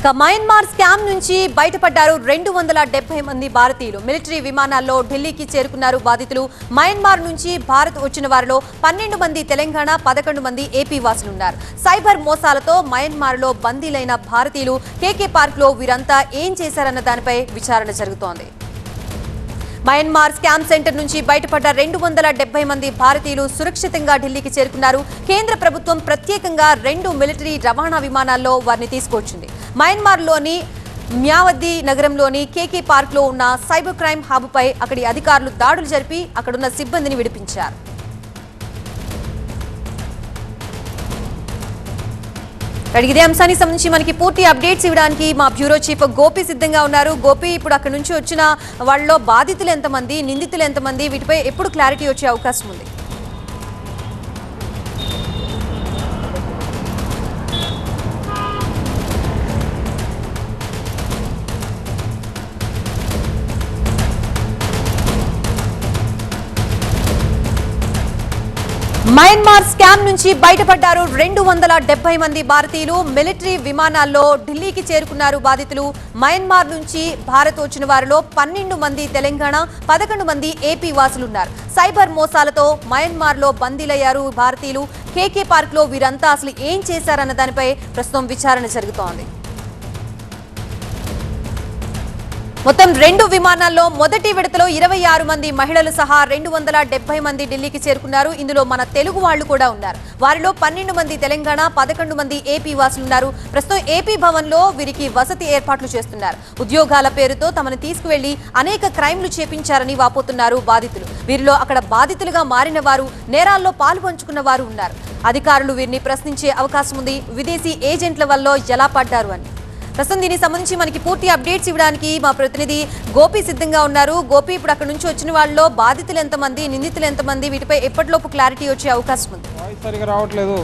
ఇక Myanmar scam నుంచి బయటపడ్డారు రెండు వందల డెబ్బై మంది భారతీయులు. మిలిటరీ విమానాల్లో ఢిల్లీకి చేరుకున్నారు బాధితులు. మయన్మార్ నుంచి భారత్ వచ్చిన వారిలో పన్నెండు మంది తెలంగాణ పదకొండు మంది ఏపీ వాసులున్నారు. సైబర్ మోసాలతో మయన్మార్లో బందీలైన భారతీయులు. కేకే పార్క్లో వీరంతా ఏం చేశారన్న దానిపై విచారణ జరుగుతోంది. మయన్మార్ స్కామ్ సెంటర్ నుంచి బయటపడ్డ రెండు వందల డెబ్బై మంది భారతీయులు సురక్షితంగా ఢిల్లీకి చేరుకున్నారు. కేంద్ర ప్రభుత్వం ప్రత్యేకంగా రెండు మిలిటరీ రవాణా విమానాల్లో వారిని తీసుకొచ్చింది మయన్మార్లోని మ్యావద్ది నగరంలోని కేకే పార్క్లో ఉన్న సైబర్ క్రైమ్ హాబ్పై అక్కడి అధికారులు దాడులు జరిపి అక్కడున్న సిబ్బందిని విడిపించారు. ఇదే అంశానికి సంబంధించి మనకి పూర్తి అప్డేట్స్ ఇవ్వడానికి మా బ్యూరో చీఫ్ గోపి సిద్ధంగా ఉన్నారు. గోపి ఇప్పుడు అక్కడ నుంచి వచ్చిన వాళ్ళలో బాధితులు ఎంతమంది నిందితులు ఎంతమంది వీటిపై ఎప్పుడు క్లారిటీ వచ్చే అవకాశం ఉంది? మయన్మార్ స్కామ్ నుంచి బయటపడ్డారు రెండు వందల డెబ్బై మంది భారతీయులు. మిలిటరీ విమానాల్లో ఢిల్లీకి చేరుకున్నారు బాధితులు. మయన్మార్ నుంచి భారత్ వచ్చిన వారిలో పన్నెండు మంది తెలంగాణ పదకొండు మంది ఏపీ వాసులున్నారు. సైబర్ మోసాలతో మయన్మార్లో బందీలయ్యారు భారతీయులు. కేకే పార్క్లో వీరంతా అసలు ఏం చేశారన్న దానిపై ప్రస్తుతం విచారణ జరుగుతోంది. మొత్తం రెండు విమానాల్లో మొదటి విడతలో ఇరవై ఆరు మంది మహిళలు సహా రెండు వందల డెబ్బై మంది ఢిల్లీకి చేరుకున్నారు. ఇందులో మన తెలుగు వాళ్ళు కూడా ఉన్నారు. వారిలో పన్నెండు మంది తెలంగాణ పదకొండు మంది ఏపీ వాసులు ఉన్నారు. ప్రస్తుతం ఏపీ భవన్లో వీరికి వసతి ఏర్పాట్లు చేస్తున్నారు. ఉద్యోగాల పేరుతో తమను తీసుకువెళ్ళి అనేక క్రైమ్లు చేపించారని వాపోతున్నారు బాధితులు. వీరిలో అక్కడ బాధితులుగా మారిన వారు నేరాల్లో పాలు పంచుకున్న వారు ఉన్నారు. అధికారులు వీరిని ప్రశ్నించే అవకాశం ఉంది. విదేశీ ఏజెంట్ల వల్ల ఎలా పడ్డారు అని. ప్రస్తుతం దీనికి సంబంధించి మనకి పూర్తి అప్డేట్స్ ఇవ్వడానికి మా ప్రతినిధి గోపి సిద్ధంగా ఉన్నారు. గోపి ఇప్పుడు అక్కడ నుంచి వచ్చిన వాళ్ళలో బాధితులు ఎంతమంది నిందితులు ఎంతమంది వీటిపై ఎప్పటిలోపు క్లారిటీ వచ్చే అవకాశం ఉంది? సరిగా రావట్లేదు.